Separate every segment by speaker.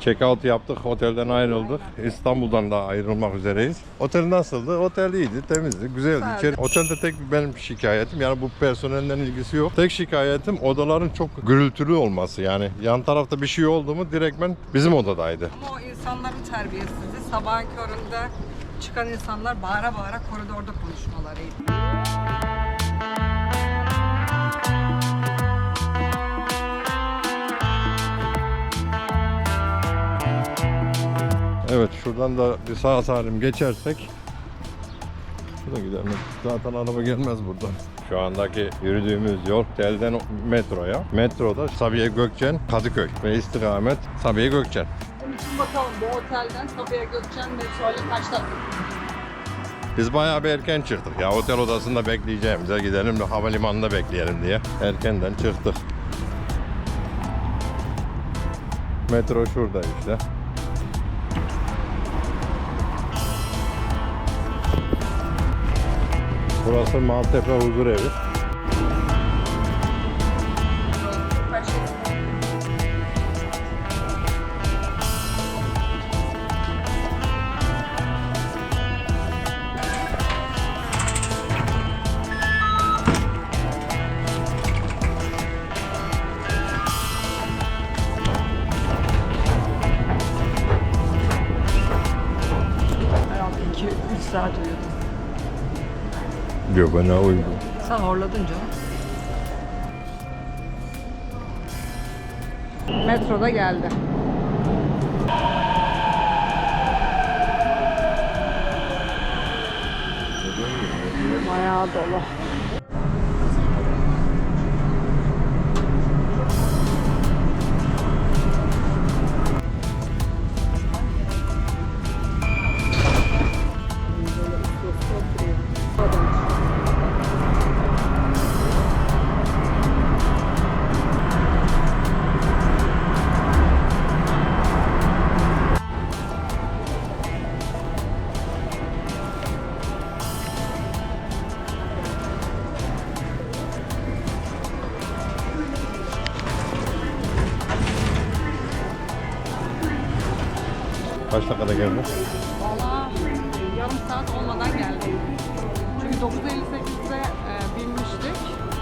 Speaker 1: Check out yaptık, otelden ayrıldık. İstanbul'dan da ayrılmak üzereyiz. Otel nasıldı? Otel iyiydi, temizdi, güzeldi. İçeri, otelde tek benim şikayetim yani bu personelden ilgisi yok. Tek şikayetim odaların çok gürültülü olması. Yani yan tarafta bir şey oldu mu direktmen bizim odadaydı.
Speaker 2: Ama o insanların terbiyesizliği sabahın köründe çıkan insanlar bağıra bağıra koridorda konuşmalarıydı.
Speaker 1: Evet şuradan da bir sağ salim geçersek Şuradan gidelim. Zaten araba gelmez buradan. Şu andaki yürüdüğümüz yol telden metroya. Metroda Sabiha Gökçen, Kadıköy ve istikamet Sabiha Gökçen.
Speaker 2: Bunun için bakalım bu otelden Sabiha Gökçen metroyla kaç dakika?
Speaker 1: Biz bayağı bir erken çıktık ya otel odasında bekleyeceğimize gidelim de havalimanında bekleyelim diye erkenden çıktık. Metro şurada işte. Burası Maltepe Huzur Evi.
Speaker 2: Herhalde 2-3 saat uyudum.
Speaker 1: Yok ne uyudum.
Speaker 2: Sen horladın canım. Metroda geldi. Bayağı dolu.
Speaker 1: Kaç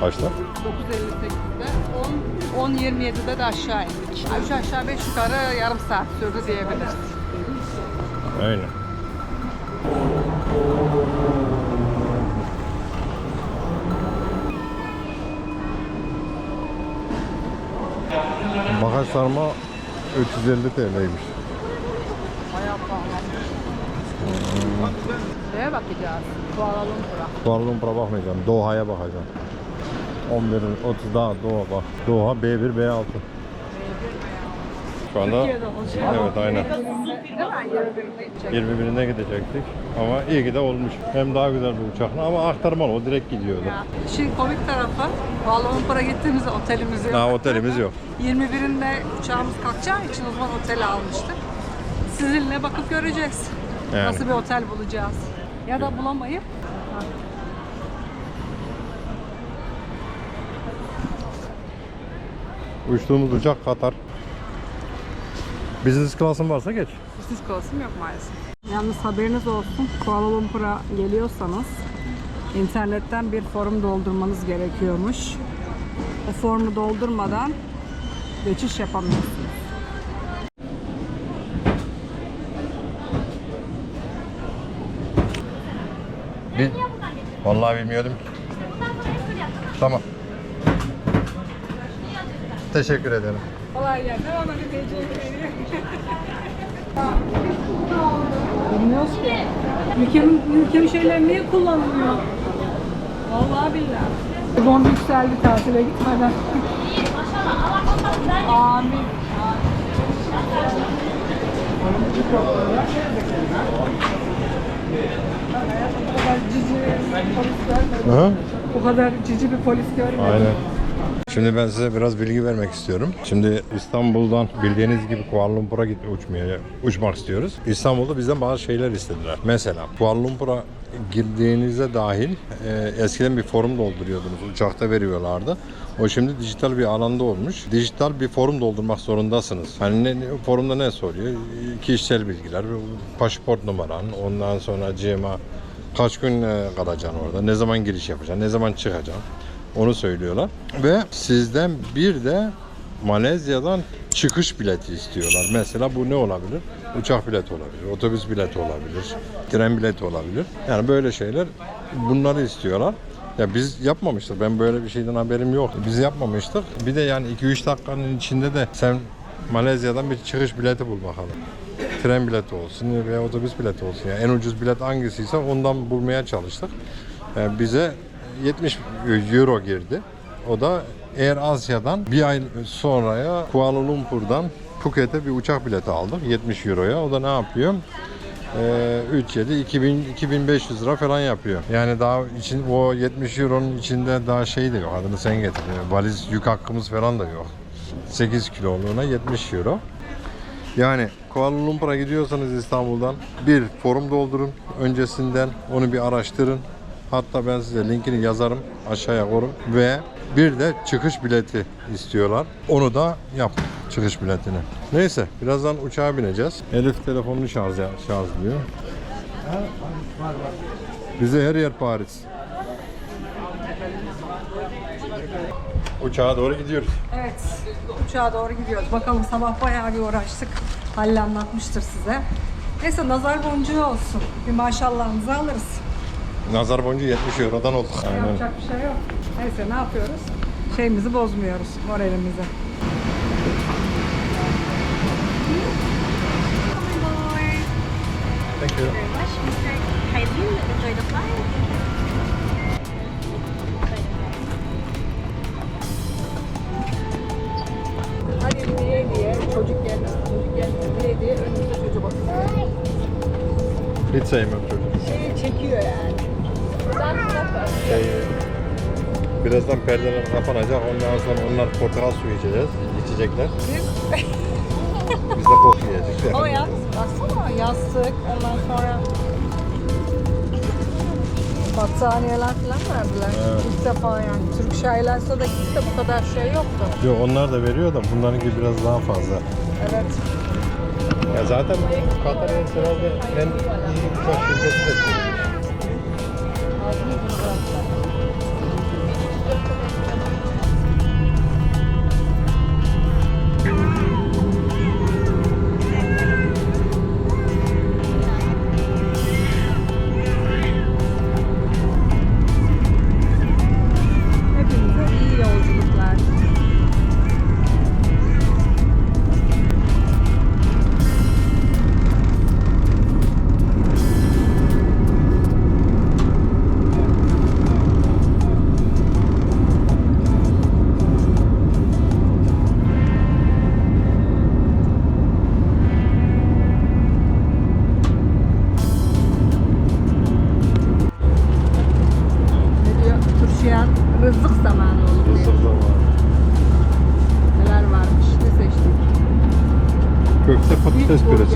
Speaker 1: Kaçta?
Speaker 2: 9.58'de 10 10.27'de de aşağı indik. Üç aşağı beş yukarı yarım saat sürdü diyebiliriz.
Speaker 1: Aynen. Bagaj sarma 350 TL'ymiş.
Speaker 2: Bayağı pahalı. Neye bakacağız? Kuala Lumpur'a.
Speaker 1: Kuala Lumpur'a bakmayacağım. Doha'ya bakacağım. 11'in 30 daha Doha bak. Doha B1 B6. Şu anda
Speaker 2: olacak.
Speaker 1: evet aynen.
Speaker 2: Değil mi? 21'inde gidecek.
Speaker 1: 21'ine gidecektik ama iyi ki de olmuş. Hem daha güzel bir uçakla ama aktarmalı o direkt gidiyordu.
Speaker 2: Ya, İşin komik tarafı Lumpur'a gittiğimiz otelimiz yok.
Speaker 1: Daha otelimiz yok.
Speaker 2: 21'inde uçağımız kalkacağı için o zaman oteli almıştık. Sizinle bakıp göreceğiz.
Speaker 1: Yani.
Speaker 2: Nasıl bir otel bulacağız. Ya da bulamayıp
Speaker 1: Uçtuğumuz uçak Katar. Business class'ın varsa geç.
Speaker 2: Siz klasım yok maalesef. Yalnız haberiniz olsun. Kuala Lumpur'a geliyorsanız internetten bir form doldurmanız gerekiyormuş. O formu doldurmadan geçiş yapamıyorsunuz.
Speaker 1: Bir, vallahi bilmiyordum. Tamam. Teşekkür ederim.
Speaker 2: Kolay gelsin. Hemen ödeyeceğim Bilmiyoruz ki. Ülkemin, ülkemin şeyleri niye kullanılmıyor? Vallahi billahi. Bon yükseldi tatile gitmeden. Amin. Bu kadar cici polis görmedim. Bu kadar cici bir polis görmedim.
Speaker 1: Aynen. Şimdi ben size biraz bilgi vermek istiyorum. Şimdi İstanbul'dan bildiğiniz gibi Kuala Lumpur'a uçmaya uçmak istiyoruz. İstanbul'da bizden bazı şeyler istediler. Mesela Kuala Lumpur'a girdiğinize dahil e, eskiden bir forum dolduruyordunuz. Uçakta veriyorlardı. O şimdi dijital bir alanda olmuş. Dijital bir forum doldurmak zorundasınız. Hani ne, forumda ne soruyor? Kişisel bilgiler, pasaport numaran, ondan sonra CMA, kaç gün e, kalacaksın orada, ne zaman giriş yapacaksın, ne zaman çıkacaksın. Onu söylüyorlar. Ve sizden bir de Malezya'dan çıkış bileti istiyorlar. Mesela bu ne olabilir? Uçak bileti olabilir, otobüs bileti olabilir, tren bileti olabilir. Yani böyle şeyler bunları istiyorlar. Ya biz yapmamıştık. Ben böyle bir şeyden haberim yok. Biz yapmamıştık. Bir de yani 2-3 dakikanın içinde de sen Malezya'dan bir çıkış bileti bul bakalım. Tren bileti olsun veya otobüs bileti olsun. Yani en ucuz bilet hangisiyse ondan bulmaya çalıştık. Yani bize 70 euro girdi. O da Air Asya'dan bir ay sonraya Kuala Lumpur'dan Phuket'e bir uçak bileti aldık 70 euroya. O da ne yapıyor? Ee, 3 7 2000 2500 lira falan yapıyor. Yani daha için o 70 euronun içinde daha şey de yok. Adını sen getir. Valiz yük hakkımız falan da yok. 8 kiloluğuna 70 euro. Yani Kuala Lumpur'a gidiyorsanız İstanbul'dan bir forum doldurun öncesinden onu bir araştırın. Hatta ben size linkini yazarım aşağıya koyarım ve bir de çıkış bileti istiyorlar. Onu da yap çıkış biletini. Neyse birazdan uçağa bineceğiz. Elif telefonunu şarj şarjlıyor. Bize her yer Paris. Uçağa doğru gidiyoruz.
Speaker 2: Evet, uçağa doğru gidiyoruz. Bakalım sabah bayağı bir uğraştık. Halil anlatmıştır size. Neyse nazar boncuğu olsun. Bir maşallahınızı alırız.
Speaker 1: Nazar boncuğu 70 Euro'dan olduk. Aynen.
Speaker 2: Yapacak bir şey yok. Neyse ne yapıyoruz? Şeyimizi bozmuyoruz, moralimizi.
Speaker 1: Thank you.
Speaker 3: very much, Mr. Kylin. Enjoy the flight.
Speaker 2: Hadi diye diye çocuk gelmesin, çocuk gelmesin diye diye önümüzde çocuk oturuyor.
Speaker 1: Hiç sevmiyorum çocuğu.
Speaker 2: Şeyi çekiyor yani.
Speaker 1: Şey, birazdan perdeler kapanacak. Ondan sonra onlar portakal suyu içeceğiz. içecekler.
Speaker 2: Biz
Speaker 1: de bok yiyeceğiz.
Speaker 2: Ama yalnız baksana yastık ondan sonra battaniyeler falan verdiler.
Speaker 1: Evet.
Speaker 2: İlk defa yani. Türk Şairler Soda'kisi de bu kadar şey yoktu.
Speaker 1: Yok onlar da veriyor da bunlarınki biraz daha fazla.
Speaker 2: Evet.
Speaker 1: Ya zaten Katar Airways herhalde en iyi uçak şirketi de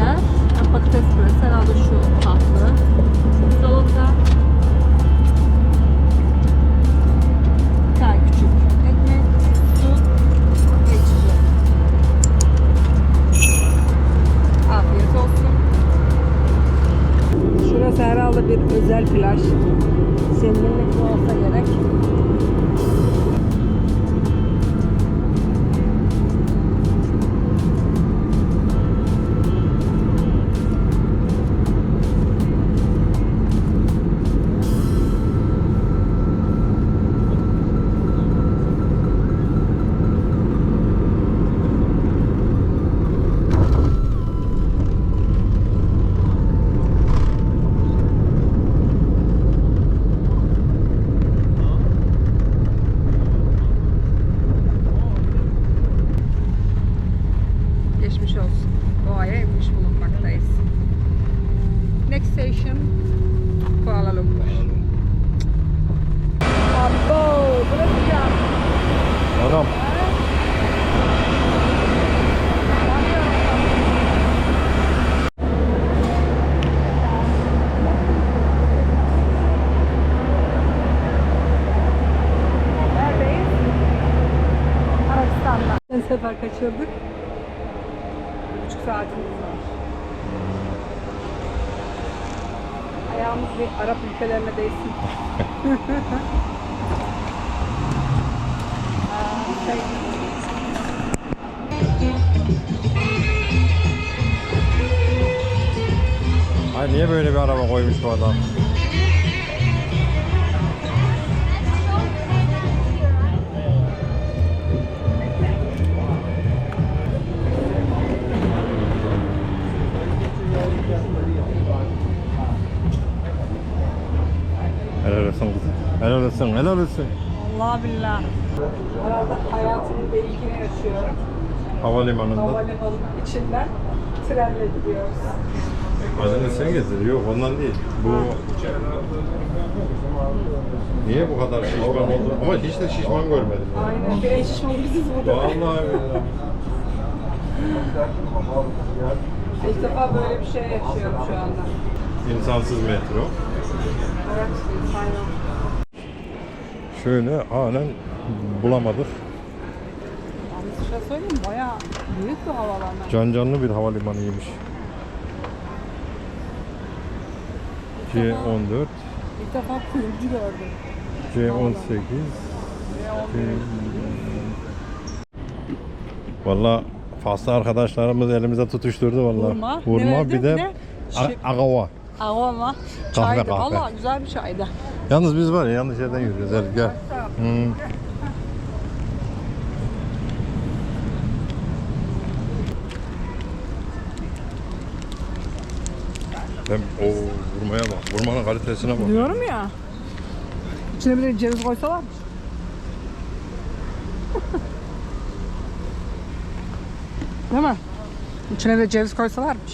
Speaker 2: ha, patates püresi, herhalde şu tatlı. Salata. Bir tane küçük ekmek, su içecek. Afiyet olsun. Şurası herhalde bir özel plaj. Serinlikli olsa gerek.
Speaker 1: Ay niye böyle bir araba koymuş bu adam? Helal olsun kızım. Helal olsun, helal olsun.
Speaker 2: Allah billah. Herhalde hayatımın bir ilkini yaşıyorum.
Speaker 1: Havalimanında.
Speaker 2: Havalimanının içinden trenle gidiyoruz.
Speaker 1: Adını sen getir. Yok ondan değil. Bu Niye bu kadar şişman oldu? Ama hiç de şişman görmedim.
Speaker 2: Aynen. Bir en şişman biziz burada.
Speaker 1: Vallahi billahi.
Speaker 2: İlk defa böyle bir şey yaşıyorum şu anda.
Speaker 1: İnsansız metro.
Speaker 2: Evet, insan yok.
Speaker 1: Şöyle halen bulamadık.
Speaker 2: Yalnız bir şey söyleyeyim? Bayağı büyük bir havalanma.
Speaker 1: Can canlı bir havalimanıymış. C14,
Speaker 2: İlk defa kuyumcu gördüm.
Speaker 1: C18. Valla Faslı arkadaşlarımız elimize tutuşturdu valla.
Speaker 2: Vurma.
Speaker 1: Vurma bir de agava.
Speaker 2: Aroma.
Speaker 1: Kahve,
Speaker 2: Çaydı.
Speaker 1: kahve.
Speaker 2: Valla güzel bir çaydı.
Speaker 1: Yalnız biz var ya yanlış yerden yürüyoruz. Gel gel. Hmm. Ben o vurmaya bak. Vurmanın kalitesine bak.
Speaker 2: Diyorum ya. İçine bir de ceviz koysalarmış. Değil mi? İçine de ceviz koysalarmış.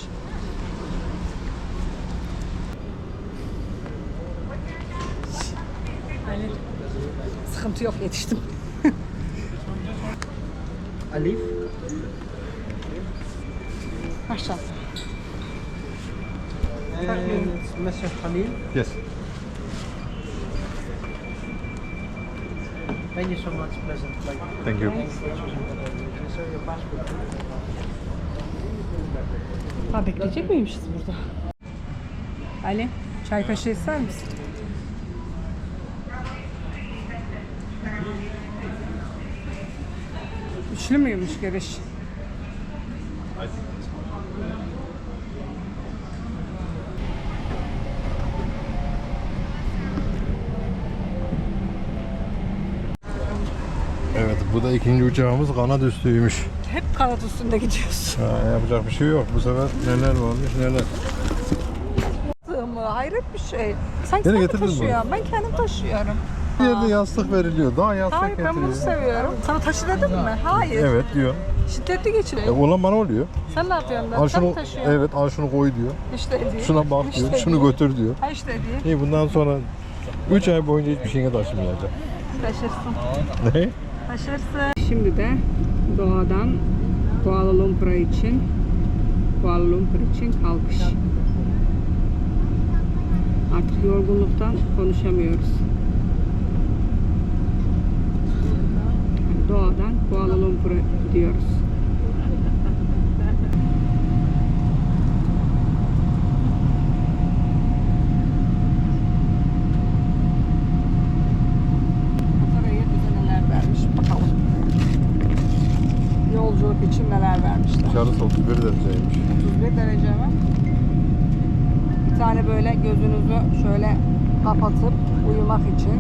Speaker 2: Sıkıntı yok yetiştim.
Speaker 4: Alif.
Speaker 2: Maşallah.
Speaker 4: Mr. Khalil.
Speaker 1: Yes.
Speaker 4: Thank you so much, pleasant flight.
Speaker 1: Thank you.
Speaker 2: Ha bekleyecek miymişiz burada? Ali, çay kaşığı ister misin? Üçlü müymüş giriş?
Speaker 1: Evet bu da ikinci uçağımız kanat üstüymüş.
Speaker 2: Hep kanat üstünde gidiyoruz.
Speaker 1: Ha, yapacak bir şey yok. Bu sefer neler varmış neler.
Speaker 2: Hayret bir şey. Sen kendi
Speaker 1: getirdin mi?
Speaker 2: taşıyorsun. Ben kendim taşıyorum.
Speaker 1: Bir yerde yastık veriliyor. Daha yastık
Speaker 2: Hayır ben
Speaker 1: getiriyor.
Speaker 2: bunu seviyorum. Sana taşı dedim mi? Hayır.
Speaker 1: Evet diyor.
Speaker 2: Şiddetli
Speaker 1: E,
Speaker 2: geçiriyor.
Speaker 1: olan bana oluyor.
Speaker 2: Sen ne yapıyorsun?
Speaker 1: Al
Speaker 2: Ben
Speaker 1: şunu,
Speaker 2: taşıyorsun?
Speaker 1: evet al şunu koy diyor.
Speaker 2: İşte değil.
Speaker 1: Şuna bak
Speaker 2: İşte
Speaker 1: diyor. Şunu götür diyor.
Speaker 2: Ha işte değil.
Speaker 1: İyi bundan sonra 3 ay boyunca hiçbir şeyine taşımayacak.
Speaker 2: Taşırsın.
Speaker 1: Ne?
Speaker 2: Taşırsın. Şimdi de doğadan Kuala Lumpur için Kuala Lumpur için kalkış. Artık yorgunluktan konuşamıyoruz. Doğadan Kuala Lumpur'a gidiyoruz. Katara'ya bize neler vermiş bakalım. Yolculuk için neler vermişler.
Speaker 1: Dışarısı 31 dereceymiş.
Speaker 2: 31 derece mi? Bir tane böyle gözünüzü şöyle kapatıp uyumak için.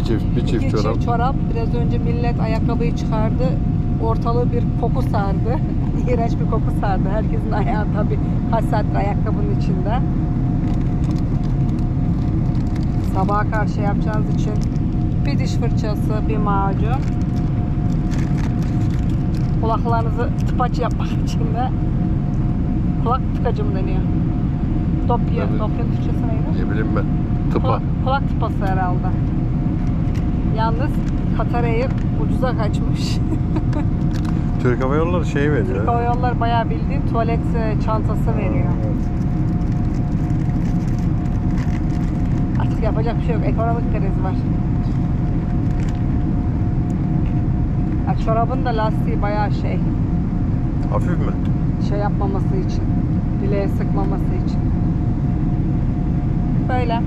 Speaker 1: İki çift, bir çift
Speaker 2: İki
Speaker 1: çorap.
Speaker 2: çift çorap. Biraz önce millet ayakkabıyı çıkardı. Ortalığı bir koku sardı. İğrenç bir koku sardı. Herkesin ayağı tabi kaç saattir ayakkabının içinde. Sabaha karşı yapacağınız için bir diş fırçası, bir macun. Kulaklarınızı tıpaç yapmak için de kulak tıkacı mı deniyor? Dopya,
Speaker 1: Evet.
Speaker 2: dopyanın Türkçesi neydi?
Speaker 1: Ne bileyim ben. Tıpa.
Speaker 2: Kulak, kulak tıpası herhalde. Yalnız Katar Air ucuza kaçmış.
Speaker 1: Türk Hava Yolları şey veriyor.
Speaker 2: Türk Hava Yolları bayağı bildiğin tuvalet e, çantası veriyor. Artık yapacak bir şey yok. Ekonomik kriz var. Ya çorabın da lastiği bayağı şey.
Speaker 1: Hafif mi?
Speaker 2: Şey yapmaması için. Bileğe sıkmaması için. Böyle.